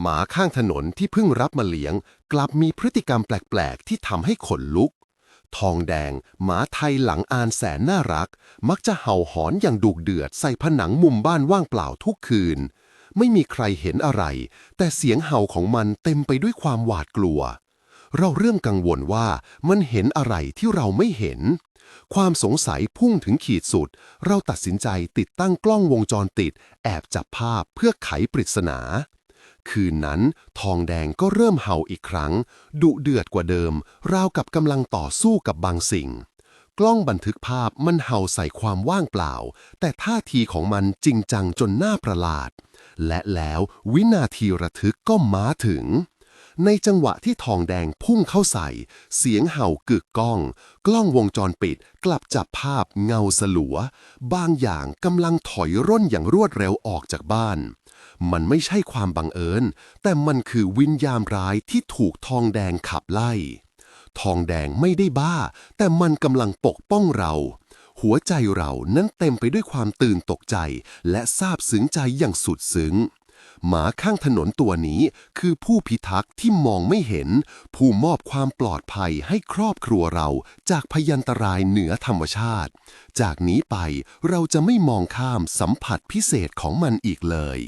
หมาข้างถนนที่เพิ่งรับมาเลี้ยง กลับมีพฤติกรรมแปลกๆ ที่ทำให้ขนลุก ทองแดง หมาไทยหลังอานแสนน่ารัก มักจะเห่าหอนอย่างดุเดือดใส่ผนังมุมบ้านว่างเปล่าทุกคืน ไม่มีใครเห็นอะไร แต่เสียงเห่าของมันเต็มไปด้วยความหวาดกลัว เราเริ่มกังวลว่ามันเห็นอะไรที่เราไม่เห็น ความสงสัยพุ่งถึงขีดสุด เราตัดสินใจติดตั้งกล้องวงจรปิด แอบจับภาพเพื่อไขปริศนา คืนนั้น ทองแดงก็เริ่มเห่าอีกครั้ง ดุเดือดกว่าเดิม ราวกับกำลังต่อสู้กับบางสิ่ง กล้องบันทึกภาพมันเห่าใส่ความว่างเปล่า แต่ท่าทีของมันจริงจังจนน่าประหลาด และแล้ววินาทีระทึกก็มาถึง ในจังหวะที่ทองแดงพุ่งเข้าใส่ เสียงเห่ากึกก้อง กล้องวงจรปิดกลับจับภาพเงาสลัว บางอย่างกำลังถอยร่นอย่างรวดเร็วออกจากบ้าน มันไม่ใช่ความบังเอิญ แต่มันคือวิญญาณร้ายที่ถูกทองแดงขับไล่ ทองแดงไม่ได้บ้า แต่มันกำลังปกป้องเราหัวใจเรานั้นเต็มไปด้วยความตื่นตกใจ และซาบซึ้งใจอย่างสุดซึ้ง หมาข้างถนนตัวนี้คือผู้พิทักษ์ที่มองไม่เห็น ผู้มอบความปลอดภัยให้ครอบครัวเราจากพยันตรายเหนือธรรมชาติ จากนี้ไปเราจะไม่มองข้ามสัมผัสพิเศษของมันอีกเลย